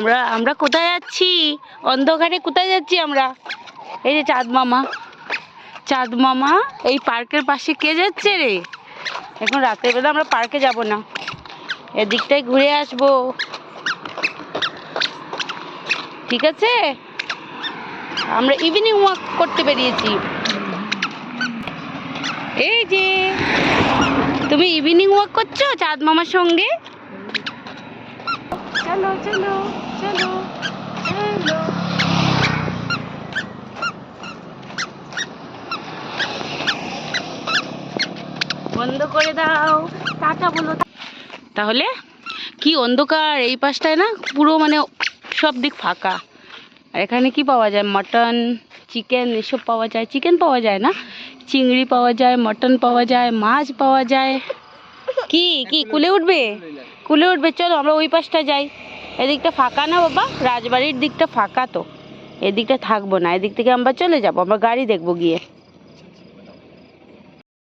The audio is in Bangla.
আমরা আমরা কোথায় যাচ্ছি? অন্ধকারে কোথায় যাচ্ছি আমরা? এই যে চাঁদ মামা। চাঁদ মামা, এই পার্কের পাশে কে যাচ্ছে রে? এখন রাতের বেলা আমরা পার্কে যাব না। এদিকটাই ঘুরে আসব। ঠিক আছে? আমরা ইভিনিং ওয়াক করতে বেরিয়েছি। এই যে, তুমি ইভিনিং ওয়াক করছ চাঁদ মামার সঙ্গে? চলো চলো চলো চলো বন্ধ করে দাও, টাটা বলো। তাহলে কি অন্ধকার এই পাশটায় না? পুরো মানে সব দিক ফাঁকা। আর এখানে কি পাওয়া যায়? মটন, চিকেন, এসব পাওয়া যায়? চিকেন পাওয়া যায় না? চিংড়ি পাওয়া যায়, মটন পাওয়া যায়, মাছ পাওয়া যায়। কি কি, কুলে উঠবে? কুলে উঠবে, চলো আমরা ওই পাশটা যাই। এদিকটা ফাঁকা না বাবা? রাজবাড়ির দিকটা ফাঁকা তো। এদিকটা থাকব না, এদিক থেকে আমরা চলে যাব, আমরা গাড়ি দেখব গিয়ে।